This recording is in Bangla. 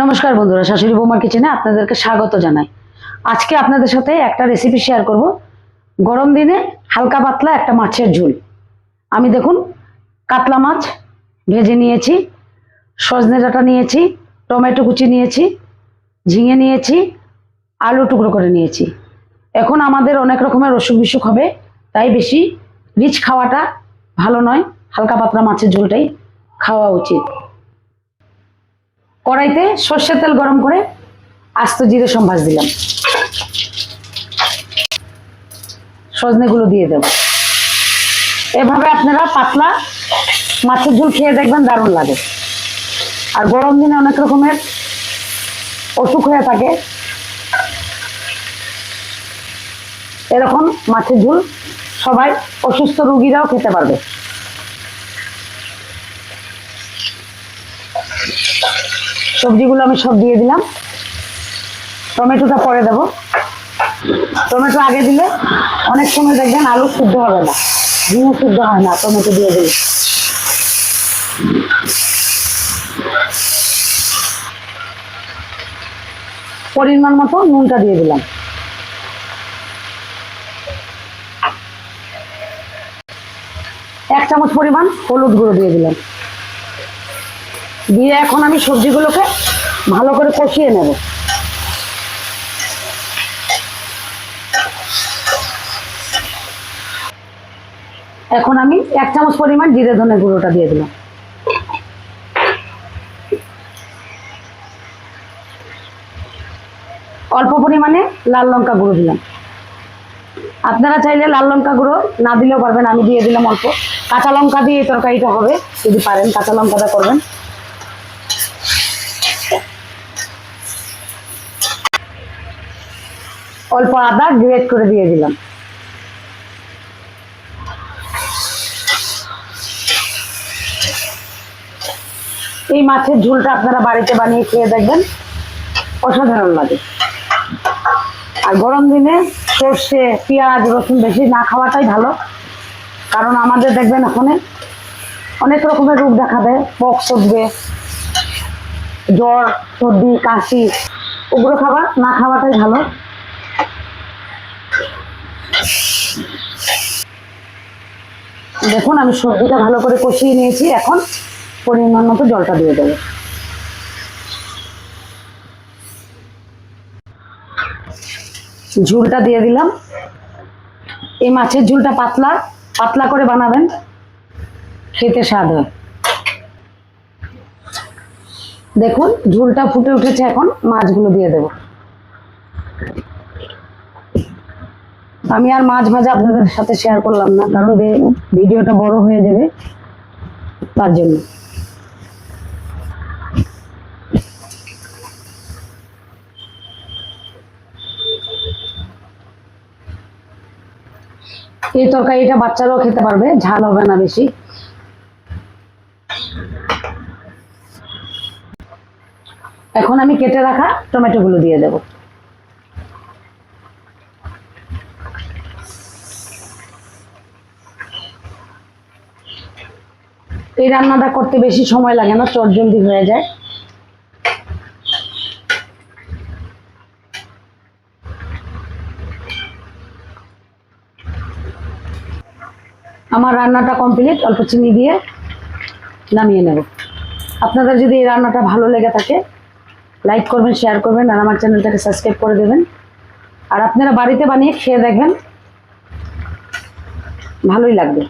নমস্কার বন্ধুরা, শাশুড়ি বৌমার কিচেনে আপনাদেরকে স্বাগত জানাই। আজকে আপনাদের সাথে একটা রেসিপি শেয়ার করব। গরম দিনে হালকা পাতলা একটা মাছের ঝোল। আমি দেখুন, কাতলা মাছ ভেজে নিয়েছি, সজনে ডাঁটা নিয়েছি, টমেটো কুচি নিয়েছি, ঝিঙে নিয়েছি, আলু টুকরো করে নিয়েছি। এখন আমাদের অনেক রকমের অসুখ বিসুখ হবে, তাই বেশি রিচ খাওয়াটা ভালো নয়, হালকা পাতলা মাছের ঝোলটাই খাওয়া উচিত। কড়াইতে সর্ষের তেল গরম করে আস্ত জিরে সম্ভাস দিলাম। সজনেগুলো দিয়ে দেব। এভাবে আপনারা পাতলা মাছের ঝোল খেয়ে দেখবেন দারুণ লাগে। আর গরম দিনে অনেক রকমের অসুখ হয়ে থাকে। এরকম মাছের ঝোল সবাই অসুস্থ রুগীরাও খেতে পারবে। সবজিগুলো আমি সব দিয়ে দিলাম। টমেটোটা পরে দেব। টমেটো আগে দিলে অনেক সময় দেখবেন আলু সিদ্ধ হবে না। ঝিঙে সিদ্ধ হয় না, টমেটো দিয়ে দিলে। পরিমাণ মতো নুনটা দিয়ে দিলাম। এক চামচ পরিমাণ হলুদ গুঁড়ো দিয়ে দিলাম। দিয়ে এখন আমি সবজিগুলোকে ভালো করে কষিয়ে নেব। এখন আমি এক চামচ পরিমাণ জিরে ধনে গুঁড়োটা দিয়ে দিলাম। অল্প পরিমাণে লাল লঙ্কা গুঁড়ো দিলাম। আপনারা চাইলে লাল লঙ্কা গুঁড়ো না দিলেও পারবেন, আমি দিয়ে দিলাম অল্প। কাঁচা লঙ্কা দিয়ে তরকারিটা হবে, যদি পারেন কাঁচা লঙ্কাটা করবেন। অল্প আদা গ্রেট করে দিয়ে দিলাম। এই মাছের ঝোলটা আপনারা বাড়িতে বানিয়ে খেয়ে দেখবেন। অসাধারণ লাগে। আর গরম দিনে সর্ষে, পেঁয়াজ, রসুন বেশি না খাওয়াটাই ভালো। কারণ আমাদের দেখবেন ওখানে অনেক রকমের রোগ দেখা দেয়। পক্স উঠবে জ্বর, সর্দি, কাশি, ওগুলো খাবার না খাওয়াটাই ভালো। দেখুন, আমি সবজিটা ভালো করে কষিয়ে নিয়েছি। এখন পরিমাণ মতো জলটা দিয়ে দেবো। ঝুলটা দিয়ে দিলাম। এই মাছের ঝুলটা পাতলা পাতলা করে বানাবেন। খেতে স্বাদ হয়। দেখুন, ঝুলটা ফুটে উঠেছে এখন, মাছগুলো দিয়ে দেব। আমি আর মাছ ভাজা আপনাদের সাথে শেয়ার করলাম না, কারণ ভিডিওটা বড় হয়ে যাবে তার জন্য। এই তরকারিটা বাচ্চারাও খেতে পারবে, ঝাল হবে না বেশি। এখন আমি কেটে রাখা টমেটোগুলো দিয়ে দেব। এই রান্নাটা করতে বেশি সময় লাগে না, চট জলদি হয়ে যায়। আমার রান্নাটা কমপ্লিট অল্প চিনি দিয়ে নামিয়ে নেব। আপনাদের যদি এই রান্নাটা ভালো লেগে থাকে লাইক করবেন শেয়ার করবেন, আর আমার চ্যানেলটাকে সাবস্ক্রাইব করে দেবেন। আর আপনারা বাড়িতে বানিয়ে খেয়ে দেখবেন, ভালোই লাগবে।